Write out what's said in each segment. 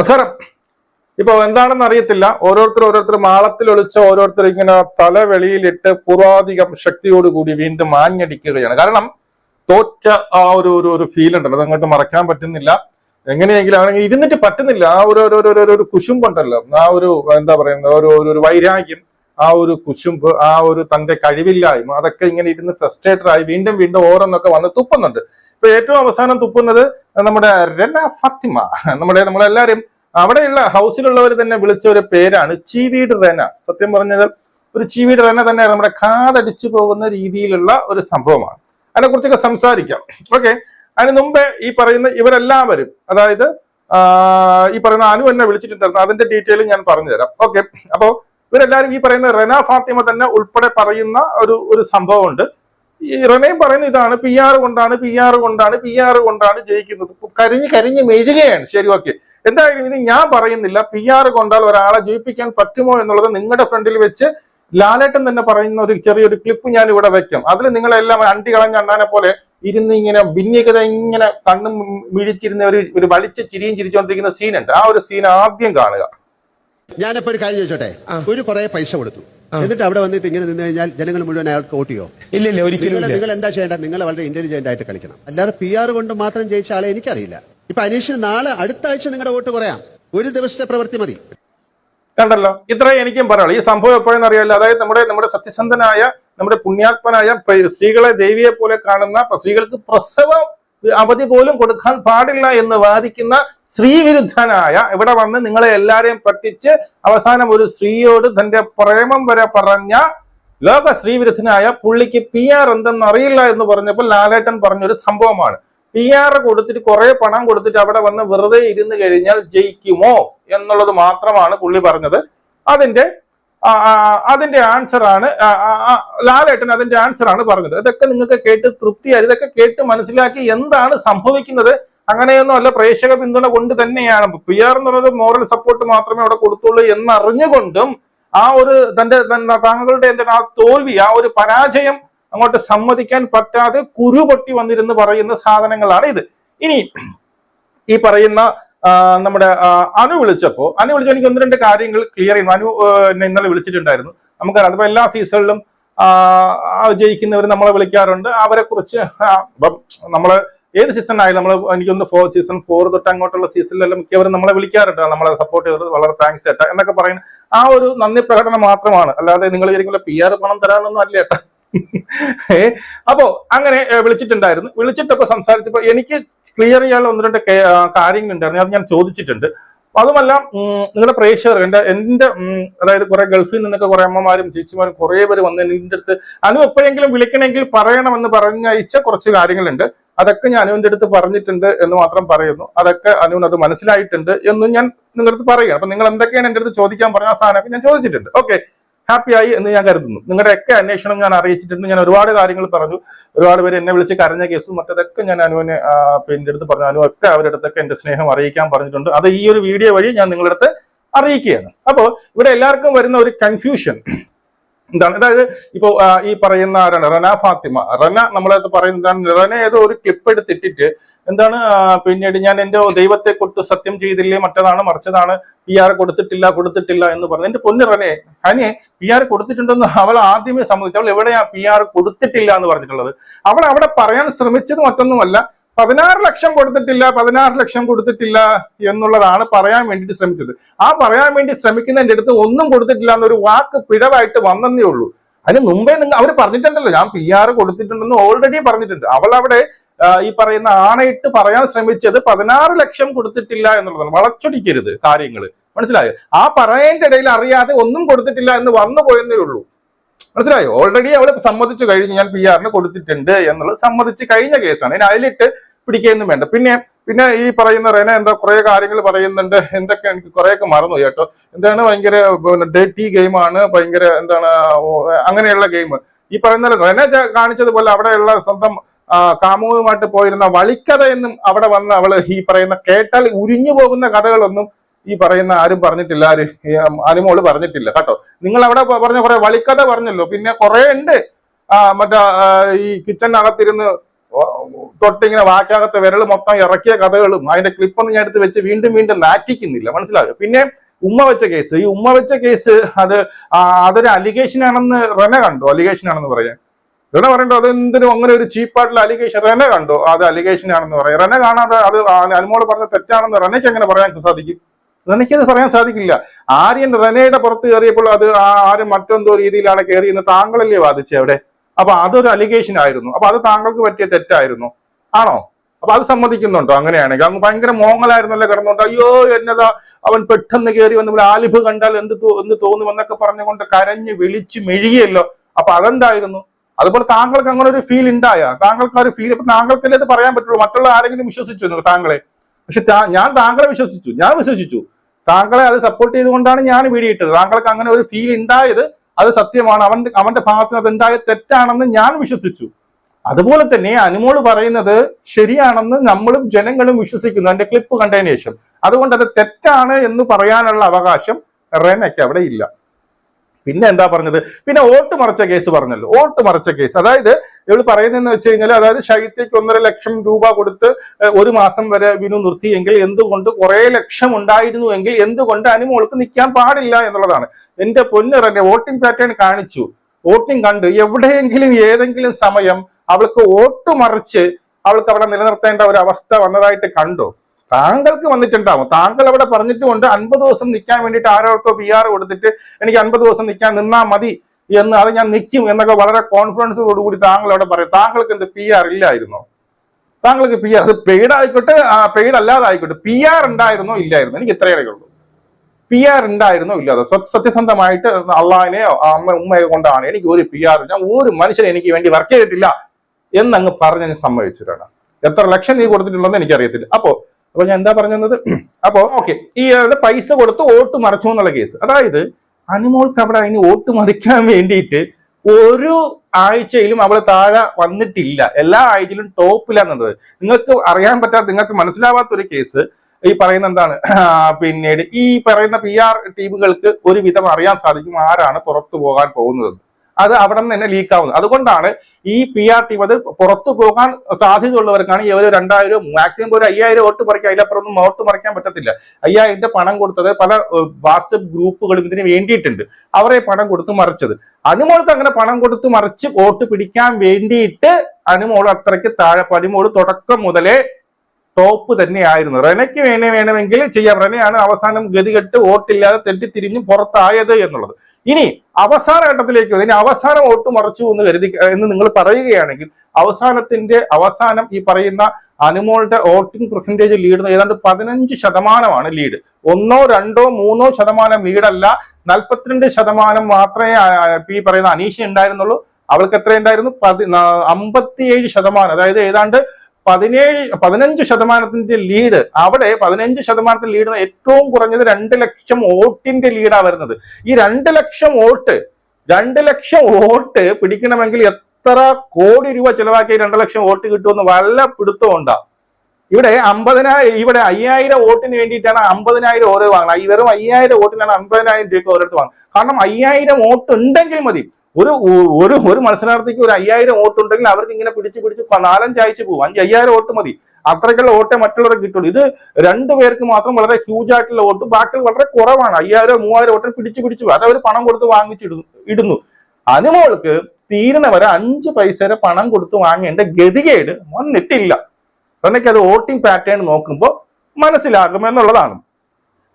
നമസ്കാരം. ഇപ്പൊ എന്താണെന്ന് അറിയത്തില്ല. ഓരോരുത്തർ ഓരോരുത്തർ മാളത്തിൽ ഒളിച്ച ഓരോരുത്തർ ഇങ്ങനെ തല വെളിയിലിട്ട് പൂർവാധികം ശക്തിയോടുകൂടി വീണ്ടും ആഞ്ഞടിക്കുകയാണ്. കാരണം തോറ്റ ആ ഒരു ഒരു ഒരു ഫീൽ ഉണ്ടല്ലോ. അത് അങ്ങോട്ട് മറക്കാൻ പറ്റുന്നില്ല. എങ്ങനെയെങ്കിലും ആണെങ്കിൽ ഇരുന്നിട്ട് പറ്റുന്നില്ല. ആ ഒരു ഒരു ഒരു- ഒരു കുശുമ്പുണ്ടല്ലോ ആ ഒരു എന്താ പറയുന്നത്? ഒരു- ഒരു വൈരാഗ്യം ആ ഒരു കുശുമ്പ് ആ ഒരു തന്റെ കഴിവില്ലായ്മ അതൊക്കെ ഇങ്ങനെ ഇരുന്ന് ഫ്രസ്ട്രേറ്റഡ് ആയി വീണ്ടും വീണ്ടും ഓരോന്നൊക്കെ വന്ന് തുപ്പുന്നുണ്ട്. ഇപ്പൊ ഏറ്റവും അവസാനം തുപ്പുന്നത് നമ്മുടെ രന ഫത്തിമ. നമ്മുടെ നമ്മളെല്ലാരും അവിടെയുള്ള ഹൗസിലുള്ളവർ തന്നെ വിളിച്ച ഒരു പേരാണ് ചീവീട് റെന സത്യം പറഞ്ഞത് ഒരു ചീവീട് റെന തന്നെ നമ്മുടെ കാതടിച്ചു പോകുന്ന രീതിയിലുള്ള ഒരു സംഭവമാണ്. അതിനെ കുറിച്ചൊക്കെ സംസാരിക്കാം. ഓക്കെ. അതിന് മുമ്പേ ഈ പറയുന്ന ഇവരെല്ലാവരും അതായത് ഈ പറയുന്ന അനു എന്നെ വിളിച്ചിട്ടുണ്ടായിരുന്നു. അതിന്റെ ഡീറ്റെയിൽ ഞാൻ പറഞ്ഞുതരാം. ഓക്കെ. അപ്പോ ഇവരെല്ലാവരും ഈ പറയുന്ന റെന ഫാത്തിമ തന്നെ ഉൾപ്പെടെ പറയുന്ന ഒരു ഒരു സംഭവമുണ്ട്. റെനയും പറയുന്ന ഇതാണ് പി ആർ കൊണ്ടാണ് പി ആർ കൊണ്ടാണ് പി ആർ കൊണ്ടാണ് ജയിക്കുന്നത്. കരിഞ്ഞ് കരിഞ്ഞ് മെഴുകയാണ്. ശരി ഓക്കെ എന്തായാലും ഇത് ഞാൻ പറയുന്നില്ല പി ആർ കൊണ്ടാൽ ഒരാളെ ജയിപ്പിക്കാൻ പറ്റുമോ എന്നുള്ളത് നിങ്ങളുടെ ഫ്രണ്ടിൽ വെച്ച് ലാലേട്ടൻ തന്നെ പറയുന്ന ഒരു ചെറിയൊരു ക്ലിപ്പ് ഞാൻ ഇവിടെ വെക്കാം. അതിൽ നിങ്ങളെല്ലാം അണ്ടി കളഞ്ഞ അണ്ണാനെ പോലെ ഇരുന്ന് ഇങ്ങനെ ഭിന്നീകത ഇങ്ങനെ കണ്ണും മിഴിച്ചിരുന്ന ഒരു ഒരു വലിച്ച ചിരിയും ചിരിച്ചുകൊണ്ടിരിക്കുന്ന സീനുണ്ട് ആ ഒരു സീൻ ആദ്യം കാണുക. ഞാനപ്പോ ഒരു കാര്യം ചോദിച്ചോട്ടെ? ഒരു കുറെ പൈസ കൊടുത്തു. എന്നിട്ട് അവിടെ വന്നിട്ട് ഇങ്ങനെ നിന്ന് കഴിഞ്ഞാൽ ജനങ്ങൾ മുഴുവൻ അയാൾക്ക് വോട്ട് ചെയ്യോ? ഇല്ല ഇല്ല ഒരിക്കലും നിങ്ങൾ ഇല്ല. നിങ്ങൾ എന്താ ചെയ്യേണ്ടത്? നിങ്ങൾ വളരെ ഇന്റലിജന്റ് ആയിട്ട് കളിക്കണം. അല്ലാതെ പി ആർ കൊണ്ട് മാത്രം ജയിച്ച ആളെ എനിക്കറിയില്ല. ഇപ്പൊ അനീഷിന് നാളെ അടുത്ത ആഴ്ച നിങ്ങളുടെ വോട്ട് കുറയാം. ഒരു ദിവസത്തെ പ്രവൃത്തി മതി. കണ്ടല്ലോ? ഇത്രയും എനിക്കും പറയാം ഈ സംഭവം എപ്പോഴെന്ന് അറിയാലോ അതായത് നമ്മുടെ നമ്മുടെ സത്യസന്ധനായ നമ്മുടെ പുണ്യാത്മനായ പ്ര- സ്ത്രീകളെ ദേവിയെ പോലെ കാണുന്ന പ്ര- സ്ത്രീകൾക്ക് പ്രസവ അവധി പോലും കൊടുക്കാൻ പാടില്ല എന്ന് വാദിക്കുന്ന സ്ത്രീവിരുദ്ധനായ ഇവിടെ വന്ന് നിങ്ങളെ എല്ലാരെയും പറ്റിച്ച് അവസാനം ഒരു സ്ത്രീയോട് തന്റെ പ്രേമം വരെ പറഞ്ഞ ലോക സ്ത്രീവിരുദ്ധനായ പുള്ളിക്ക് പി ആർ എന്തെന്ന് അറിയില്ല എന്ന് പറഞ്ഞപ്പോൾ ലാലേട്ടൻ പറഞ്ഞൊരു സംഭവമാണ്. പി ആർ കൊടുത്തിട്ട് കുറെ പണം കൊടുത്തിട്ട് അവിടെ വന്ന് വെറുതെ ഇരുന്ന് കഴിഞ്ഞാൽ ജയിക്കുമോ എന്നുള്ളത് മാത്രമാണ് പുള്ളി പറഞ്ഞത്. അതിന്റെ അതിന്റെ ആൻസർ ആണ്. ലാലേട്ടൻ അതിന്റെ ആൻസർ ആണ് പറഞ്ഞത്. ഇതൊക്കെ നിങ്ങൾക്ക് കേട്ട് തൃപ്തിയായി. ഇതൊക്കെ കേട്ട് മനസ്സിലാക്കി എന്താണ് സംഭവിക്കുന്നത്? അങ്ങനെയൊന്നും അല്ല പ്രേക്ഷക പിന്തുണ കൊണ്ട് തന്നെയാണ്. പി ആർ എന്നുള്ളത് മോറൽ സപ്പോർട്ട് മാത്രമേ അവിടെ കൊടുത്തുള്ളൂ എന്നറിഞ്ഞുകൊണ്ടും ആ ഒരു തന്റെ താങ്കളുടെ എന്താണ് ആ തോൽവി ആ ഒരു പരാജയം അങ്ങോട്ട് സമ്മതിക്കാൻ പറ്റാതെ കുരു പൊട്ടി വന്നിരുന്ന് പറയുന്ന സാധനങ്ങളാണ് ഇത്. ഇനി ഈ പറയുന്ന നമ്മുടെ അനു വിളിച്ചപ്പോ അനു വിളിച്ചപ്പോൾ എനിക്ക് ഒന്ന് രണ്ട് കാര്യങ്ങൾ ക്ലിയർ ചെയ്യുന്നു അനു ഇന്നലെ വിളിച്ചിട്ടുണ്ടായിരുന്നു. നമുക്കറിയാം അതിപ്പോ എല്ലാ സീസണിലും ജയിക്കുന്നവർ നമ്മളെ വിളിക്കാറുണ്ട്. അവരെ കുറിച്ച് നമ്മൾ ഏത് സീസൺ ആയാലും നമ്മൾ എനിക്കൊന്ന് ഫോർ സീസൺ ഫോർ തൊട്ട് അങ്ങോട്ടുള്ള സീസണിലെല്ലാം മിക്കവരും നമ്മളെ വിളിക്കാറുണ്ട്. നമ്മളെ സപ്പോർട്ട് ചെയ്തത് വളരെ താങ്ക്സ് ഏട്ടാ. എന്നൊക്കെ പറയുന്നത് ആ ഒരു നന്ദി പ്രകടനം മാത്രമാണ്. അല്ലാതെ നിങ്ങൾ വിചാരിക്കുമ്പോൾ പി ആർ പണം തരാനൊന്നും അല്ല ഏട്ടാ. അപ്പോ അങ്ങനെ വിളിച്ചിട്ടുണ്ടായിരുന്നു. വിളിച്ചിട്ടപ്പോ സംസാരിച്ചപ്പോ എനിക്ക് ക്ലിയർ ചെയ്യാനുള്ള ഒന്ന് രണ്ട് കാര്യങ്ങളുണ്ടായിരുന്നു. അത് ഞാൻ ചോദിച്ചിട്ടുണ്ട്. അതുമല്ല നിങ്ങളുടെ പ്രേക്ഷകർ എന്റെ എന്റെ അതായത് കുറെ ഗൾഫിൽ നിന്നൊക്കെ കുറെ അമ്മമാരും ചേച്ചിമാരും കുറെ പേര് വന്ന് എന്റെ അടുത്ത് അനു എപ്പോഴെങ്കിലും വിളിക്കണമെങ്കിൽ പറയണമെന്ന് പറഞ്ഞയച്ച കുറച്ച് കാര്യങ്ങളുണ്ട്. അതൊക്കെ ഞാൻ അനുവിന്റെ അടുത്ത് പറഞ്ഞിട്ടുണ്ട് എന്ന് മാത്രം പറയുന്നു. അതൊക്കെ അനുവിന് അത് മനസ്സിലായിട്ടുണ്ട് എന്ന് ഞാൻ നിങ്ങളുടെ അടുത്ത് പറയുകയാണ്. അപ്പൊ നിങ്ങൾ എന്തൊക്കെയാണ് എന്റെ അടുത്ത് ചോദിക്കാൻ പറഞ്ഞ സാധനമൊക്കെ ഞാൻ ചോദിച്ചിട്ടുണ്ട്. ഓക്കെ. ഹാപ്പിയായി എന്ന് ഞാൻ കരുതുന്നു. നിങ്ങളുടെ ഒക്കെ അന്വേഷണം ഞാൻ അറിയിച്ചിട്ടുണ്ട്. ഞാൻ ഒരുപാട് കാര്യങ്ങൾ പറഞ്ഞു. ഒരുപാട് പേര് എന്നെ വിളിച്ച് കരഞ്ഞ കേസും മറ്റതൊക്കെ ഞാൻ അനുവിനെ പിന്നെ അടുത്ത് പറഞ്ഞു. അനു ഒക്കെ അവരുടെ അടുത്തൊക്കെ എന്റെ സ്നേഹം അറിയിക്കാൻ പറഞ്ഞിട്ടുണ്ട്. അത് ഈ ഒരു വീഡിയോ വഴി ഞാൻ നിങ്ങളുടെ അടുത്ത് അറിയിക്കുകയാണ്. അപ്പോൾ ഇവിടെ എല്ലാവർക്കും വരുന്ന ഒരു കൺഫ്യൂഷൻ എന്താണ്? അതായത് ഇപ്പോ ഈ പറയുന്ന ആരാണ്? റന ഫാത്തിമ. റന നമ്മളത് പറയുന്നതാണ് റന ഏതോ ഒരു ക്ലിപ്പ് എടുത്തിട്ടിട്ട് എന്താണ് പിന്നീട് ഞാൻ എന്റെ ദൈവത്തെ കൊട്ട് സത്യം ചെയ്തില്ലേ മറ്റതാണ് മറിച്ചതാണ് പി ആർ കൊടുത്തിട്ടില്ല കൊടുത്തിട്ടില്ല എന്ന് പറഞ്ഞു. എന്റെ പൊന്നു റനെ ഹനെ പി ആർ കൊടുത്തിട്ടുണ്ടെന്ന് അവൾ ആദ്യമേ സമ്മതിച്ചു. അവൾ എവിടെയാ പി ആർ കൊടുത്തിട്ടില്ല എന്ന് പറഞ്ഞിട്ടുള്ളത്? അവൾ അവിടെ പറയാൻ ശ്രമിച്ചത് മറ്റൊന്നുമല്ല. പതിനാറ് ലക്ഷം കൊടുത്തിട്ടില്ല പതിനാറ് ലക്ഷം കൊടുത്തിട്ടില്ല എന്നുള്ളതാണ് പറയാൻ വേണ്ടിയിട്ട് ശ്രമിച്ചത്. ആ പറയാൻ വേണ്ടി ശ്രമിക്കുന്നതിന്റെ അടുത്ത് ഒന്നും കൊടുത്തിട്ടില്ല എന്നൊരു വാക്ക് പിഴവായിട്ട് വന്നതേ ഉള്ളൂ. അതിന് മുമ്പേ നിങ്ങൾ അവർ പറഞ്ഞിട്ടുണ്ടല്ലോ ഞാൻ പി ആർ കൊടുത്തിട്ടുണ്ടെന്ന് ഓൾറെഡി പറഞ്ഞിട്ടുണ്ട്. അവൾ അവിടെ ഈ പറയുന്ന ആണയിട്ട് പറയാൻ ശ്രമിച്ചത് പതിനാറ് ലക്ഷം കൊടുത്തിട്ടില്ല എന്നുള്ളതാണ്. വളച്ചൊടിക്കരുത് കാര്യങ്ങൾ മനസ്സിലായോ? ആ പറയേണ്ട ഇടയിൽ അറിയാതെ ഒന്നും കൊടുത്തിട്ടില്ല എന്ന് വന്നു പോയെന്നേ ഉള്ളൂ. മനസ്സിലായോ? ഓൾറെഡി അവൾ സമ്മതിച്ചു കഴിഞ്ഞു ഞാൻ പി ആറിന് കൊടുത്തിട്ടുണ്ട് എന്നുള്ളത് സമ്മതിച്ച് കഴിഞ്ഞ കേസാണ്. ഇനി അതിലിട്ട് പിടിക്കുകയൊന്നും വേണ്ട. പിന്നെ പിന്നെ ഈ പറയുന്ന റെന എന്താ കുറെ കാര്യങ്ങൾ പറയുന്നുണ്ട്. എന്തൊക്കെ എനിക്ക് കുറെയൊക്കെ മറന്നു കേട്ടോ. എന്താണ് ഭയങ്കര ഡേറ്റി ഗെയിമാണ് ഭയങ്കര എന്താണ് അങ്ങനെയുള്ള ഗെയിം ഈ പറയുന്ന റെന കാണിച്ചതുപോലെ അവിടെയുള്ള സ്വന്തം കാമുകുമായിട്ട് പോയിരുന്ന വളിക്കഥ എന്നും അവിടെ വന്ന് അവൾ ഈ പറയുന്ന കേട്ടാൽ ഉരിഞ്ഞു പോകുന്ന കഥകളൊന്നും ഈ പറയുന്ന ആരും പറഞ്ഞിട്ടില്ല. ആര് അനുമോൾ പറഞ്ഞിട്ടില്ല കേട്ടോ. നിങ്ങൾ അവിടെ പറഞ്ഞ കുറെ വളിക്കഥ പറഞ്ഞല്ലോ. പിന്നെ കുറെ ഉണ്ട്. മറ്റേ ഈ കിച്ചണിനകത്തിരുന്ന് തൊട്ടിങ്ങനെ വാക്കാകത്തെ വിരൽ മൊത്തം ഇറക്കിയ കഥകളും അതിന്റെ ക്ലിപ്പൊന്നും ഞാൻ എടുത്ത് വെച്ച് വീണ്ടും വീണ്ടും നാറ്റിക്കുന്നില്ല. മനസ്സിലായോ? പിന്നെ ഉമ്മ വെച്ച കേസ്. ഈ ഉമ്മ വെച്ച കേസ് അത് അതൊരു അലിഗേഷൻ ആണെന്ന് റെന കണ്ടോ? അലിഗേഷൻ ആണെന്ന് പറയാൻ. റെന പറയണ്ടോ? അത് എന്തിനും അങ്ങനെ ഒരു ചീപ്പായിട്ടുള്ള അലിഗേഷൻ റെന കണ്ടോ? അത് അലിഗേഷൻ ആണെന്ന് പറയാം റെന കാണാതെ അത് അനുമോട് പറഞ്ഞ തെറ്റാണെന്ന് റെനയ്ക്ക് എങ്ങനെ പറയാൻ സാധിക്കും? റെനയ്ക്ക് അത് പറയാൻ സാധിക്കില്ല. ആര്യൻ റെനയുടെ പുറത്ത് കയറിയപ്പോൾ അത് ആരും മറ്റെന്തോ രീതിയിലാണ് കയറിയെന്ന് താങ്കളല്ലേ വാദിച്ചത് അവിടെ? അപ്പൊ അതൊരു അലിഗേഷൻ ആയിരുന്നു. അപ്പൊ അത് താങ്കൾക്ക് പറ്റിയ തെറ്റായിരുന്നു. ആണോ? അപ്പൊ അത് സമ്മതിക്കുന്നുണ്ടോ അങ്ങനെയാണെങ്കിൽ? അങ്ങ് ഭയങ്കര മോങ്ങലായിരുന്നല്ലോ കിടന്നുണ്ട് അയ്യോ എന്നതാ അവൻ പെട്ടെന്ന് കയറി വന്നപ്പോൾ ആലിഫ് കണ്ടാൽ എന്ത് എന്ത് തോന്നുമെന്നൊക്കെ പറഞ്ഞുകൊണ്ട് കരഞ്ഞ് വിളിച്ച് മെഴുകിയല്ലോ. അപ്പൊ അതെന്തായിരുന്നു? അതുപോലെ താങ്കൾക്ക് അങ്ങനെ ഒരു ഫീൽ ഉണ്ടായ? താങ്കൾക്ക് ഒരു ഫീൽ ഇപ്പൊ താങ്കൾക്കല്ലേ അല്ലേ പറയാൻ പറ്റുള്ളൂ? മറ്റുള്ള ആരെങ്കിലും വിശ്വസിച്ചു താങ്കളെ? പക്ഷെ ഞാൻ താങ്കളെ വിശ്വസിച്ചു ഞാൻ വിശ്വസിച്ചു. താങ്കളെ അത് സപ്പോർട്ട് ചെയ്തുകൊണ്ടാണ് ഞാൻ വീഡിയോ ഇട്ടത്. താങ്കൾക്ക് അങ്ങനെ ഒരു ഫീൽ ഉണ്ടായത് അത് സത്യമാണ്. അവന്റെ അവന്റെ ഭാഗത്ത് നിന്ന് അതുണ്ടായ തെറ്റാണെന്ന് ഞാൻ വിശ്വസിച്ചു. അതുപോലെ തന്നെ അനുമോൾ പറയുന്നത് ശരിയാണെന്ന് നമ്മളും ജനങ്ങളും വിശ്വസിക്കുന്നു. അതിന്റെ ക്ലിപ്പ് കണ്ടതിന് ശേഷം. അതുകൊണ്ട് അത് തെറ്റാണ് എന്ന് പറയാനുള്ള അവകാശം റെനയ്ക്ക് അവിടെ ഇല്ല. പിന്നെ എന്താ പറഞ്ഞത്? പിന്നെ വോട്ട് മറച്ച കേസ് പറഞ്ഞല്ലോ. വോട്ട് മറച്ച കേസ്. അതായത് ഇവൾ പറയുന്നതെന്ന് വെച്ച് കഴിഞ്ഞാൽ അതായത് ശൈത്യക്ക് ഒന്നര ലക്ഷം രൂപ കൊടുത്ത് ഒരു മാസം വരെ വിനു നിർത്തിയെങ്കിൽ എന്തുകൊണ്ട് കുറെ ലക്ഷം ഉണ്ടായിരുന്നു ഉണ്ടായിരുന്നുവെങ്കിൽ എന്തുകൊണ്ട് അനുമോൾക്ക് നിൽക്കാൻ പാടില്ല എന്നുള്ളതാണ്. എന്റെ പൊന്നിറന്റെ വോട്ടിംഗ് പാറ്റേൺ കാണിച്ചു. വോട്ടിംഗ് കണ്ട് എവിടെയെങ്കിലും ഏതെങ്കിലും സമയം അവൾക്ക് വോട്ട് മറിച്ച് അവൾക്ക് അവിടെ നിലനിർത്തേണ്ട ഒരു അവസ്ഥ വന്നതായിട്ട് കണ്ടോ? താങ്കൾക്ക് വന്നിട്ടുണ്ടാവും. താങ്കൾ അവിടെ പറഞ്ഞിട്ടുമുണ്ട് അൻപത് ദിവസം നിൽക്കാൻ വേണ്ടിയിട്ട് ആരോടത്തോ പി ആർ കൊടുത്തിട്ട് എനിക്ക് അൻപത് ദിവസം നിൽക്കാൻ നിന്നാ മതി എന്ന് അത് ഞാൻ നിൽക്കും എന്നൊക്കെ വളരെ കോൺഫിഡൻസോടുകൂടി താങ്കൾ അവിടെ പറയും. താങ്കൾക്ക് എന്ത് പി ആർ ഇല്ലായിരുന്നോ? താങ്കൾക്ക് പി ആർ അത് പെയ്ഡ് ആയിക്കോട്ടെ പെയ്ഡ് അല്ലാതെ ആയിക്കോട്ടെ പി ആർ ഉണ്ടായിരുന്നോ? ഇല്ലായിരുന്നോ. എനിക്ക് ഇത്രയേ ഉള്ളൂ പി ആർ ഉണ്ടായിരുന്നോ? ഇല്ലാതെ സത്യസന്ധമായിട്ട് അള്ളാഹിനെയോ അമ്മ ഉമ്മയെ കൊണ്ടാണ് എനിക്ക് ഒരു പി ആർ ഞാൻ ഒരു മനുഷ്യനെ എനിക്ക് വേണ്ടി വർക്ക് ചെയ്തിട്ടില്ല എന്നങ്ങ് പറഞ്ഞ് ഞാൻ സമ്മതിച്ചിട്ടാണ്. എത്ര ലക്ഷം നീ കൊടുത്തിട്ടുണ്ടെന്ന് എനിക്കറിയത്തില്ല. അപ്പോ അപ്പൊ ഞാൻ എന്താ പറഞ്ഞത്? അപ്പോ ഓക്കെ ഈ പൈസ കൊടുത്ത് വോട്ട് മറിച്ചു എന്നുള്ള കേസ്. അതായത് അനുമോൾക്ക് അവിടെ അതിന് വോട്ട് മറിക്കാൻ വേണ്ടിയിട്ട് ഒരു ആഴ്ചയിലും അവൾ താഴെ വന്നിട്ടില്ല. എല്ലാ ആഴ്ചയിലും ടോപ്പിലാണെന്നത് നിങ്ങൾക്ക് അറിയാൻ പറ്റാത്ത നിങ്ങൾക്ക് മനസ്സിലാവാത്ത ഒരു കേസ് ഈ പറയുന്ന എന്താണ്? പിന്നീട് ഈ പറയുന്ന പി ആർ ടീമുകൾക്ക് ഒരുവിധം അറിയാൻ സാധിക്കും ആരാണ് പുറത്തു പോകാൻ പോകുന്നത്. അത് അവിടെ നിന്ന് തന്നെ ലീക്ക് ആവുന്നത്. അതുകൊണ്ടാണ് ഈ പി ആർ ടീം അത് പുറത്തു പോകാൻ സാധ്യതയുള്ളവർക്കാണ് ഒരു രണ്ടായിരം മാക്സിമം ഒരു അയ്യായിരം വോട്ട് മറിക്കാം അതിലപ്പുറമൊന്നും വോട്ട് മറിക്കാൻ പറ്റത്തില്ല. അയ്യായിരം പണം കൊടുത്തത് പല വാട്സപ്പ് ഗ്രൂപ്പുകളും ഇതിന് വേണ്ടിയിട്ടുണ്ട്. അവരെ പണം കൊടുത്ത് മറിച്ചത്. അനുമോൾക്ക് അങ്ങനെ പണം കൊടുത്ത് മറിച്ച് വോട്ട് പിടിക്കാൻ വേണ്ടിയിട്ട് അനുമോൾ അത്രയ്ക്ക് താഴെ പതിമോൾ തുടക്കം മുതലേ ടോപ്പ് തന്നെയായിരുന്നു. റെനയ്ക്ക് വേണേ വേണമെങ്കിൽ ചെയ്യാം. റെനയാണ് അവസാനം ഗതികെട്ട് വോട്ടില്ലാതെ തെറ്റിത്തിരിഞ്ഞ് പുറത്തായത് എന്നുള്ളത്. ഇനി അവസാന ഘട്ടത്തിലേക്ക് ഇനി അവസാനം ഒട്ടും മറച്ചു എന്ന് കരുതി എന്ന് നിങ്ങൾ പറയുകയാണെങ്കിൽ അവസാനത്തിന്റെ അവസാനം ഈ പറയുന്ന അനുമോളുടെ വോട്ടിംഗ് പെർസെന്റേജ് ലീഡ് ഏതാണ്ട് പതിനഞ്ച് ശതമാനമാണ് ലീഡ് ഒന്നോ രണ്ടോ മൂന്നോ ശതമാനം ലീഡല്ല നാൽപ്പത്തിരണ്ട് ശതമാനം മാത്രമേ ഈ പറയുന്ന അനീഷ ഉണ്ടായിരുന്നുള്ളൂ. അവൾക്ക് എത്രയുണ്ടായിരുന്നു? പതി അമ്പത്തിയേഴ് ശതമാനം. അതായത് ഏതാണ്ട് പതിനേഴ് പതിനഞ്ച് ശതമാനത്തിന്റെ ലീഡ് അവിടെ പതിനഞ്ച് ശതമാനത്തിന്റെ ലീഡ് ഏറ്റവും കുറഞ്ഞത് രണ്ട് ലക്ഷം വോട്ടിന്റെ ലീഡാ വരുന്നത്. ഈ രണ്ട് ലക്ഷം വോട്ട് രണ്ട് ലക്ഷം വോട്ട് പിടിക്കണമെങ്കിൽ എത്ര കോടി രൂപ ചെലവാക്കി രണ്ട് ലക്ഷം വോട്ട് കിട്ടുമെന്ന് വല്ല പിടുത്തമുണ്ടാ ഇവിടെ അമ്പതിനായിരം ഇവിടെ അയ്യായിരം വോട്ടിന് വേണ്ടിയിട്ടാണ് അമ്പതിനായിരം ഓരോ വാങ്ങുന്നത് ഈ വെറും അയ്യായിരം വോട്ടിനാണ് അമ്പതിനായിരം രൂപ ഓരോരുത്തർ വാങ്ങുന്നത്. കാരണം അയ്യായിരം വോട്ട് ഉണ്ടെങ്കിൽ മതി. ഒരു ഒരു ഒരു മത്സരാർത്ഥിക്ക് ഒരു അയ്യായിരം വോട്ട് ഉണ്ടെങ്കിൽ അവർക്ക് ഇങ്ങനെ പിടിച്ച് പിടിച്ച് നാലഞ്ച് നാലഞ്ചാഴ്ച പോകും. അഞ്ച് അയ്യായിരം വോട്ട് മതി. അത്രയ്ക്കുള്ള വോട്ടെ മറ്റുള്ളവർക്ക് കിട്ടുള്ളൂ. ഇത് രണ്ടു പേർക്ക് മാത്രം വളരെ ഹ്യൂജ് ആയിട്ടുള്ള വോട്ട് ബാക്കി വളരെ കുറവാണ്. അയ്യായിരം മൂവായിരം വോട്ട് പിടിച്ച് പിടിച്ച് പോകും. അത് അവർ പണം കൊടുത്ത് വാങ്ങിച്ചിടുന്നു ഇടുന്നു അനുമോൾക്ക് തീരണ വരെ അഞ്ച് പൈസയുടെ പണം കൊടുത്ത് വാങ്ങേണ്ട ഗതികേട് വന്നിട്ടില്ല. അതെനിക്ക് അത് വോട്ടിംഗ് പാറ്റേൺ നോക്കുമ്പോൾ മനസ്സിലാകും എന്നുള്ളതാണ്.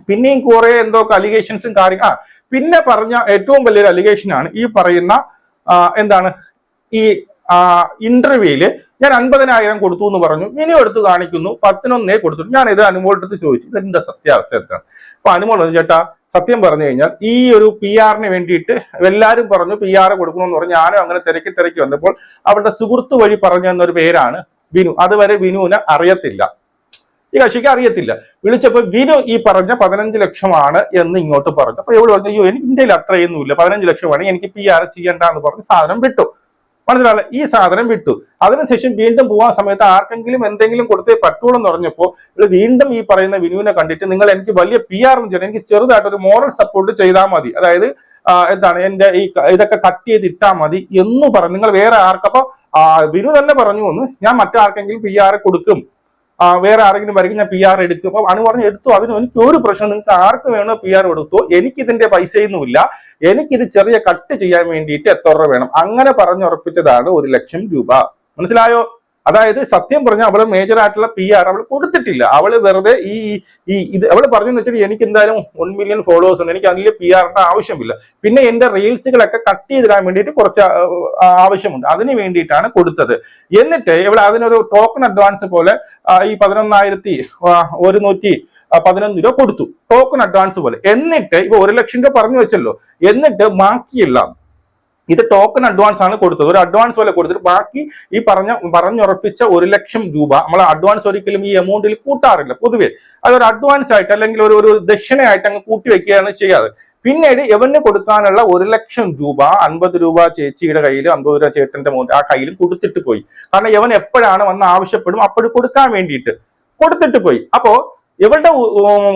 പിന്നെയും കുറെ എന്തോ അലിഗേഷൻസും കാര്യങ്ങളും. ആ പിന്നെ പറഞ്ഞ ഏറ്റവും വലിയൊരു അലിഗേഷൻ ആണ് ഈ പറയുന്ന എന്താണ് ഈ ഇന്റർവ്യൂയിൽ ഞാൻ അൻപതിനായിരം കൊടുത്തു എന്ന് പറഞ്ഞു. ഇനി എടുത്ത് കാണിക്കുന്നു പത്തിനൊന്നേ കൊടുത്തു. ഞാൻ ഇത് അനുമോളടുത്ത് ചോദിച്ചു. ഇതിന്റെ സത്യാവസ്ഥ എന്താണ് അപ്പൊ അനുമോൾ ചേട്ടാ സത്യം പറഞ്ഞു കഴിഞ്ഞാൽ ഈ ഒരു പി ആറിന് വേണ്ടിയിട്ട് എല്ലാവരും പറഞ്ഞു പി ആർ കൊടുക്കണമെന്ന് പറഞ്ഞു. ഞാനും അങ്ങനെ തിരക്കി തിരക്കി വന്നപ്പോൾ അവരുടെ സുഹൃത്ത് വഴി പറഞ്ഞു എന്നൊരു പേരാണ് വിനു. അതുവരെ വിനുവിനെ അറിയത്തില്ല. ഈ കക്ഷിക്ക് അറിയത്തില്ല. വിളിച്ചപ്പോൾ വിനു ഈ പറഞ്ഞ പതിനഞ്ച് ലക്ഷമാണ് എന്ന് ഇങ്ങോട്ട് പറഞ്ഞു. അപ്പൊ എവിടെ പറഞ്ഞു അയ്യോ എനിക്ക് ഇന്ത്യയിൽ അത്രയൊന്നും ഇല്ല. പതിനഞ്ച് ലക്ഷമാണ് എനിക്ക് പി ആർ ചെയ്യണ്ട എന്ന് പറഞ്ഞ് സാധനം വിട്ടു. മനസ്സിലായില്ല? ഈ സാധനം വിട്ടു. അതിനുശേഷം വീണ്ടും പോകാൻ സമയത്ത് ആർക്കെങ്കിലും എന്തെങ്കിലും കൊടുത്തേ പറ്റുള്ളൂ എന്ന് പറഞ്ഞപ്പോൾ ഇവിടെ വീണ്ടും ഈ പറയുന്ന വിനുവിനെ കണ്ടിട്ട് നിങ്ങൾ എനിക്ക് വലിയ പി ആർ എന്ന് എനിക്ക് ചെറുതായിട്ട് ഒരു മോറൽ സപ്പോർട്ട് ചെയ്താൽ മതി. അതായത് എന്താണ് എന്റെ ഈ ഇതൊക്കെ കട്ട് ചെയ്ത് ഇട്ടാൽ മതി എന്ന് പറഞ്ഞു. നിങ്ങൾ വേറെ ആർക്കപ്പോ വിനു തന്നെ പറഞ്ഞു എന്ന് ഞാൻ മറ്റാർക്കെങ്കിലും പി ആർ കൊടുക്കും. വേറെ ആരെങ്കിലും വരയ്ക്കും ഞാൻ പി ആർ എടുക്കും. അപ്പൊ അനു പറഞ്ഞു എടുത്തു അതിന് എനിക്ക് ഒരു പ്രശ്നം നിങ്ങൾക്ക് ആർക്ക് വേണോ പി ആർ കൊടുത്തു എനിക്ക് ഇതിന്റെ പൈസയൊന്നുമില്ല. എനിക്കിത് ചെറിയ കട്ട് ചെയ്യാൻ വേണ്ടിയിട്ട് എത്ര രൂപ വേണം? അങ്ങനെ പറഞ്ഞുറപ്പിച്ചതാണ് ഒരു ലക്ഷം രൂപ. മനസ്സിലായോ? അതായത് സത്യം പറഞ്ഞ അവൾ മേജർ ആയിട്ടുള്ള പി ആർ അവൾ കൊടുത്തിട്ടില്ല. അവൾ വെറുതെ ഈ ഈ ഇത് അവൾ പറഞ്ഞെന്ന് വെച്ചാൽ എനിക്ക് എന്തായാലും വൺ മില്യൺ ഫോളോവേഴ്സ് ഉണ്ട്. എനിക്ക് അതിൽ പി ആറിന്റെ ആവശ്യമില്ല. പിന്നെ എന്റെ റീൽസുകളൊക്കെ കട്ട് ചെയ്തിടാൻ വേണ്ടിയിട്ട് കുറച്ച് ആവശ്യമുണ്ട്. അതിന് വേണ്ടിയിട്ടാണ് കൊടുത്തത്. എന്നിട്ട് ഇവിടെ അതിനൊരു ടോക്കൺ അഡ്വാൻസ് പോലെ ഈ പതിനൊന്നായിരത്തി ഒരുന്നൂറ്റി പതിനൊന്ന് രൂപ കൊടുത്തു. ടോക്കൺ അഡ്വാൻസ് പോലെ. എന്നിട്ട് ഇപ്പൊ ഒരു ലക്ഷം രൂപ പറഞ്ഞു വെച്ചല്ലോ. എന്നിട്ട് ബാക്കിയെല്ലാം ഇത് ടോക്കൺ അഡ്വാൻസ് ആണ് കൊടുത്തത്. ഒരു അഡ്വാൻസ് പോലെ കൊടുത്തിട്ട് ബാക്കി ഈ പറഞ്ഞ പറഞ്ഞുറപ്പിച്ച ഒരു ലക്ഷം രൂപ നമ്മൾ അഡ്വാൻസ് ഒരിക്കലും ഈ എമൗണ്ടിൽ കൂട്ടാറില്ല പൊതുവെ. അതൊരു അഡ്വാൻസ് ആയിട്ട് അല്ലെങ്കിൽ ഒരു ഒരു ദക്ഷിണയായിട്ട് അങ്ങ് കൂട്ടി വെക്കുകയാണ് ചെയ്യാറ്. പിന്നീട് എവന് കൊടുക്കാനുള്ള ഒരു ലക്ഷം രൂപ അൻപത് രൂപ ചേച്ചിയുടെ കയ്യിലും അൻപത് രൂപ ചേട്ടന്റെ മോൻ ആ കയ്യിലും കൊടുത്തിട്ട് പോയി. കാരണം ഇവൻ എപ്പോഴാണ് വന്ന് ആവശ്യപ്പെടും? അപ്പോഴും കൊടുക്കാൻ വേണ്ടിയിട്ട് കൊടുത്തിട്ട് പോയി. അപ്പോ ഇവളുടെ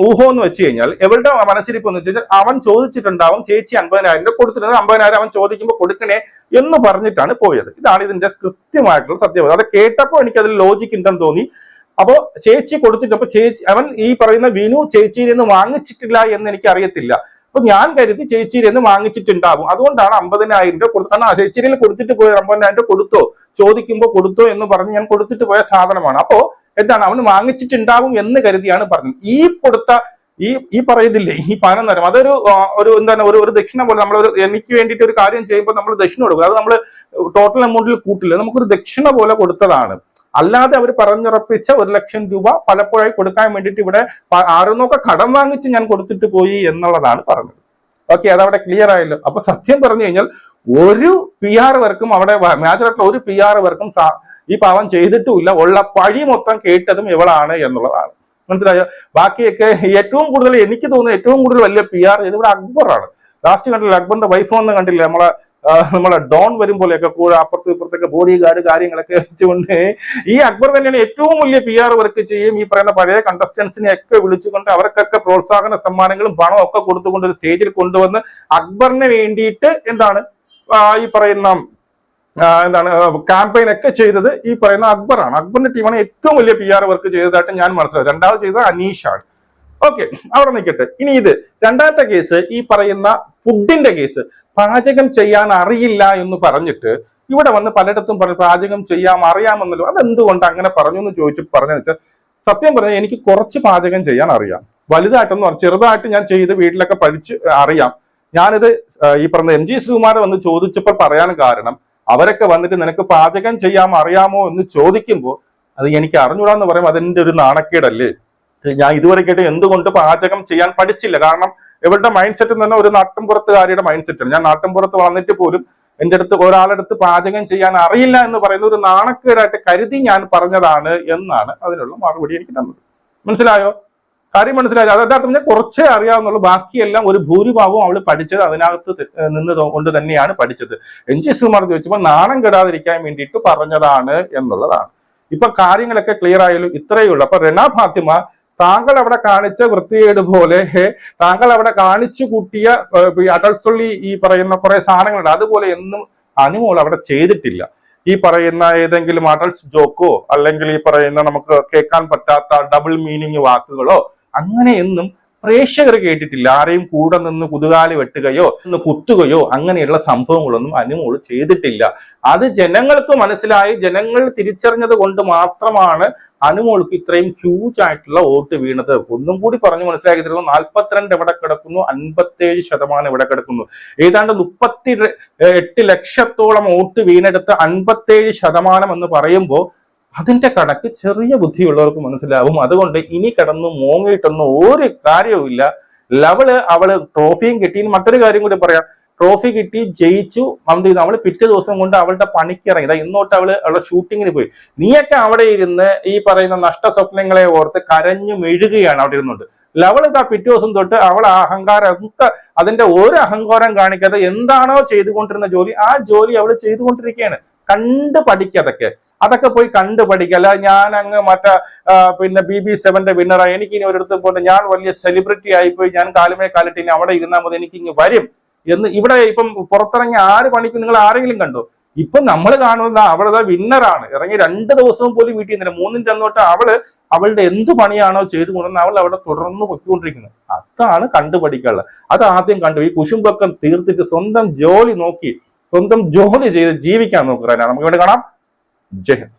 ഊഹം എന്ന് വെച്ച് കഴിഞ്ഞാൽ ഇവളുടെ മനസ്സിരിപ്പ് എന്ന് വെച്ച് കഴിഞ്ഞാൽ അവൻ ചോദിച്ചിട്ടുണ്ടാവും ചേച്ചി അമ്പതിനായിരം രൂപ കൊടുത്തിട്ടുണ്ട് അമ്പതിനായിരം അവൻ ചോദിക്കുമ്പോൾ കൊടുക്കണേ എന്ന് പറഞ്ഞിട്ടാണ് പോയത്. ഇതാണ് ഇതിന്റെ കൃത്യമായിട്ടുള്ള സത്യവാദം. അത് കേട്ടപ്പോൾ എനിക്ക് അതിൽ ലോജിക്ക് ഉണ്ടെന്ന് തോന്നി. അപ്പോ ചേച്ചി കൊടുത്തിട്ട് അപ്പൊ ചേച്ചി അവൻ ഈ പറയുന്ന വിനു ചേച്ചിയിൽ നിന്ന് വാങ്ങിച്ചിട്ടില്ല എന്ന് എനിക്ക് അറിയത്തില്ല അപ്പൊ ഞാൻ കരുതി ചേച്ചിയിൽ നിന്ന് വാങ്ങിച്ചിട്ടുണ്ടാകും അതുകൊണ്ടാണ് അമ്പതിനായിരം രൂപ കൊടുത്തു കാരണം ചേച്ചിയിൽ കൊടുത്തിട്ട് പോയ അമ്പതിനായിരം രൂപ കൊടുത്തോ ചോദിക്കുമ്പോൾ കൊടുത്തോ എന്ന് പറഞ്ഞ് ഞാൻ കൊടുത്തിട്ട് പോയ സാധനമാണ്. അപ്പോ എന്താണ്? അവന് വാങ്ങിച്ചിട്ടുണ്ടാവും എന്ന് കരുതിയാണ് പറഞ്ഞത്. ഈ കൊടുത്ത ഈ ഈ പറയുന്നില്ലേ ഈ പതിനൊന്നരം അതൊരു ഒരു എന്താണ് ഒരു ഒരു ദക്ഷിണ പോലെ നമ്മൾ ഒരു എനിക്ക് വേണ്ടിയിട്ട് ഒരു കാര്യം ചെയ്യുമ്പോൾ നമ്മൾ ദക്ഷിണ കൊടുക്കുക അത് നമ്മൾ ടോട്ടൽ എമൗണ്ടിൽ കൂട്ടില്ല. നമുക്കൊരു ദക്ഷിണ പോലെ കൊടുത്തതാണ്. അല്ലാതെ അവർ പറഞ്ഞുറപ്പിച്ച ഒരു ലക്ഷം രൂപ പലപ്പോഴായി കൊടുക്കാൻ വേണ്ടിയിട്ട് ഇവിടെ ആരുന്നൊക്കെ കടം വാങ്ങിച്ച് ഞാൻ കൊടുത്തിട്ട് പോയി എന്നുള്ളതാണ് പറഞ്ഞത്. ഓക്കെ അതവിടെ ക്ലിയർ ആയല്ലോ. അപ്പൊ സത്യം പറഞ്ഞു കഴിഞ്ഞാൽ ഒരു പി ആർ വർക്കും അവിടെ മേജറായിട്ടുള്ള ഒരു പി ആർ വർക്കും ഈ പാവം ചെയ്തിട്ടുമില്ല. ഉള്ള പഴി മൊത്തം കേട്ടതും ഇവളാണ് എന്നുള്ളതാണ്. മനസ്സിലായോ? ബാക്കിയൊക്കെ ഏറ്റവും കൂടുതൽ എനിക്ക് തോന്നുന്നത് ഏറ്റവും കൂടുതൽ വലിയ പി ആർ ചെയ്ത് ഇവിടെ അക്ബറാണ്. ലാസ്റ്റ് കണ്ടില്ല അക്ബറിന്റെ വൈഫ് ഒന്നും കണ്ടില്ല നമ്മളെ നമ്മളെ ഡോൺ വരും പോലെയൊക്കെ കൂടെ അപ്പുറത്തും ഇപ്പുറത്തൊക്കെ ബോഡി ഗാർഡ് കാര്യങ്ങളൊക്കെ വെച്ചുകൊണ്ട്. ഈ അക്ബർ തന്നെയാണ് ഏറ്റവും വലിയ പി ആർ വർക്ക് ചെയ്യും. ഈ പറയുന്ന പഴയ കണ്ടസ്റ്റൻസിനെ ഒക്കെ വിളിച്ചുകൊണ്ട് അവർക്കൊക്കെ പ്രോത്സാഹന സമ്മാനങ്ങളും പണവും ഒക്കെ കൊടുത്തുകൊണ്ട് ഒരു സ്റ്റേജിൽ കൊണ്ടുവന്ന് അക്ബറിന് വേണ്ടിയിട്ട് എന്താണ് ഈ പറയുന്ന എന്താണ് ക്യാമ്പയിൻ ഒക്കെ ചെയ്തത് ഈ പറയുന്ന അക്ബറാണ് അക്ബറിന്റെ ടീമാണ് ഏറ്റവും വലിയ പി ആർ വർക്ക് ചെയ്തതായിട്ട് ഞാൻ മനസ്സിലായത് രണ്ടാമത് ചെയ്തത് അനീഷാണ് ഓക്കെ അവിടെ നിൽക്കട്ടെ. ഇനി ഇത് രണ്ടാമത്തെ കേസ് ഈ പറയുന്ന ഫുഡിന്റെ കേസ് പാചകം ചെയ്യാൻ അറിയില്ല എന്ന് പറഞ്ഞിട്ട് ഇവിടെ വന്ന് പലയിടത്തും പറഞ്ഞു പാചകം ചെയ്യാൻ അറിയാമെന്നല്ലോ. അതെന്തുകൊണ്ട് അങ്ങനെ പറഞ്ഞു എന്ന് ചോദിച്ചു പറഞ്ഞു വെച്ചാൽ സത്യം പറഞ്ഞാൽ എനിക്ക് കുറച്ച് പാചകം ചെയ്യാൻ അറിയാം. വലുതായിട്ടൊന്നും പറഞ്ഞു ചെറുതായിട്ട് ഞാൻ ചെയ്ത് വീട്ടിലൊക്കെ പഠിച്ച് അറിയാം. ഞാനിത് ഈ പറഞ്ഞ എം ജി ശ്രീകുമാർ വന്ന് ചോദിച്ചപ്പോൾ പറയാൻ കാരണം അവരൊക്കെ വന്നിട്ട് നിനക്ക് പാചകം ചെയ്യാൻ അറിയാമോ എന്ന് ചോദിക്കുമ്പോൾ അത് എനിക്ക് അറിഞ്ഞൂടാന്ന് പറയുമ്പോൾ അതിന്റെ ഒരു നാണക്കേടല്ലേ? ഞാൻ ഇതുവരെ കേട്ട് എന്തുകൊണ്ട് പാചകം ചെയ്യാൻ പഠിച്ചില്ല? കാരണം ഇവരുടെ മൈൻഡ് സെറ്റ് തന്നെ ഒരു നാട്ടിൻപുറത്തുകാരിയുടെ മൈൻഡ് സെറ്റാണ് ഞാൻ നാട്ടിൻപുറത്ത് വളർന്നിട്ട് പോലും എന്റെ അടുത്ത് ഒരാളെടുത്ത് പാചകം ചെയ്യാൻ അറിയില്ല എന്ന് പറയുന്ന ഒരു നാണക്കേടായിട്ട് കരുതി ഞാൻ പറഞ്ഞതാണ് എന്നാണ് അതിനുള്ള മറുപടി എനിക്ക് തന്നത്. മനസ്സിലായോ? കാര്യം മനസ്സിലായി അത് യഥാർത്ഥം കുറച്ചേ അറിയാവുന്നുള്ളൂ. ബാക്കിയെല്ലാം ഒരു ഭൂരിഭാഗവും അവൾ പഠിച്ചത് അതിനകത്ത് നിന്ന് കൊണ്ട് തന്നെയാണ് പഠിച്ചത്. എൻ ജി ശ്രീമാർ ചോദിച്ചപ്പോൾ നാണം കെടാതിരിക്കാൻ വേണ്ടിയിട്ട് പറഞ്ഞതാണ് എന്നുള്ളതാണ്. ഇപ്പൊ കാര്യങ്ങളൊക്കെ ക്ലിയർ ആയാലും ഇത്രയേ ഉള്ളൂ. അപ്പൊ റെന ഫാത്തിമ താങ്കൾ അവിടെ കാണിച്ച വൃത്തികേട് പോലെ താങ്കൾ അവിടെ കാണിച്ചു കൂട്ടിയ അടൽസൊള്ളി ഈ പറയുന്ന കുറെ സാധനങ്ങളുണ്ട്. അതുപോലെ എന്നും അനുമോൾ അവിടെ ചെയ്തിട്ടില്ല. ഈ പറയുന്ന ഏതെങ്കിലും അഡൾട്ട്സ് ജോക്കോ അല്ലെങ്കിൽ ഈ പറയുന്ന നമുക്ക് കേൾക്കാൻ പറ്റാത്ത ഡബിൾ മീനിങ് വാക്കുകളോ അങ്ങനെയൊന്നും പ്രേക്ഷകർ കേട്ടിട്ടില്ല. ആരെയും കൂടെ നിന്ന് കുതുകാലി വെട്ടുകയോ ഒന്ന് കുത്തുകയോ അങ്ങനെയുള്ള സംഭവങ്ങളൊന്നും അനുമോൾ ചെയ്തിട്ടില്ല. അത് ജനങ്ങൾക്ക് മനസ്സിലായി. ജനങ്ങൾ തിരിച്ചറിഞ്ഞത് കൊണ്ട് മാത്രമാണ് അനുമോൾക്ക് ഇത്രയും ഹ്യൂജ് ആയിട്ടുള്ള വോട്ട് വീണത്. ഒന്നും കൂടി പറഞ്ഞു മനസ്സിലാക്കി തരുന്നു നാൽപ്പത്തിരണ്ട് എവിടെ കിടക്കുന്നു. അൻപത്തേഴ് ശതമാനം എവിടെ കിടക്കുന്നു. ഏതാണ്ട് മുപ്പത്തി എട്ട് ലക്ഷത്തോളം വോട്ട് വീണെടുത്ത് അൻപത്തേഴ് ശതമാനം എന്ന് പറയുമ്പോൾ അതിന്റെ കണക്ക് ചെറിയ ബുദ്ധിയുള്ളവർക്ക് മനസ്സിലാവും. അതുകൊണ്ട് ഇനി കിടന്ന് മോങ്ങിയിട്ടൊന്നും ഒരു കാര്യവുമില്ല. ലവൾ അവൾ ട്രോഫിയും കിട്ടി. മറ്റൊരു കാര്യം കൂടി പറയാം. ട്രോഫി കിട്ടി ജയിച്ചു. എന്ത് ചെയ്തു? അവൾ പിറ്റേ ദിവസം കൊണ്ട് അവളുടെ പണിക്ക് ഇറങ്ങി ഇതാ ഇന്നോട്ട് അവൾ അവളുടെ ഷൂട്ടിങ്ങിന് പോയി. നീയൊക്കെ അവിടെ ഇരുന്ന് ഈ പറയുന്ന നഷ്ട സ്വപ്നങ്ങളെ ഓർത്ത് കരഞ്ഞു മെഴുകുകയാണ് അവിടെ ഇരുന്നോണ്ട് ലവൾ ഇതാ പിറ്റേ ദിവസം തൊട്ട് അവൾ അഹങ്കാരം ഒക്കെ അതിന്റെ ഒരു അഹങ്കാരം കാണിക്കാതെ എന്താണോ ചെയ്തുകൊണ്ടിരുന്ന ജോലി ആ ജോലി അവൾ ചെയ്തുകൊണ്ടിരിക്കുകയാണ്. കണ്ട് പഠിക്കതൊക്കെ അതൊക്കെ പോയി കണ്ടുപഠിക്കുക അല്ല ഞാൻ അങ്ങ് മറ്റേ പിന്നെ ബി ബി സെവന്റെ വിന്നറായി എനിക്ക് ഇനി ഒരിടത്തും പോയിട്ട് ഞാൻ വലിയ സെലിബ്രിറ്റി ആയിപ്പോയി. ഞാൻ കാലുമേ കാലിട്ട് ഇനി അവിടെ ഇരുന്നാൽ മതി. എനിക്ക് ഇങ്ങ് വരും. എന്ന് ഇവിടെ ഇപ്പം പുറത്തിറങ്ങി ആര് പണിക്കും? നിങ്ങൾ ആരെങ്കിലും കണ്ടു? ഇപ്പൊ നമ്മൾ കാണുന്നത് അവളത് വിന്നറാണ് ഇറങ്ങി രണ്ട് ദിവസവും പോലും വീട്ടിൽ നിന്നില്ല. മൂന്നും ചെന്നോട്ട് അവൾ അവളുടെ എന്ത് പണിയാണോ ചെയ്തു കൊണ്ടുവന്ന് അവൾ അവിടെ തുടർന്ന് പൊയ്ക്കൊണ്ടിരിക്കുന്നത് അതാണ് കണ്ടുപഠിക്കാനുള്ളത് അത് ആദ്യം കണ്ടു. ഈ കുശുംബക്കം തീർത്തിട്ട് സ്വന്തം ജോലി നോക്കി സ്വന്തം ജോലി ചെയ്ത് ജീവിക്കാൻ നോക്കുക നമുക്ക് ഇവിടെ കാണാം? jacob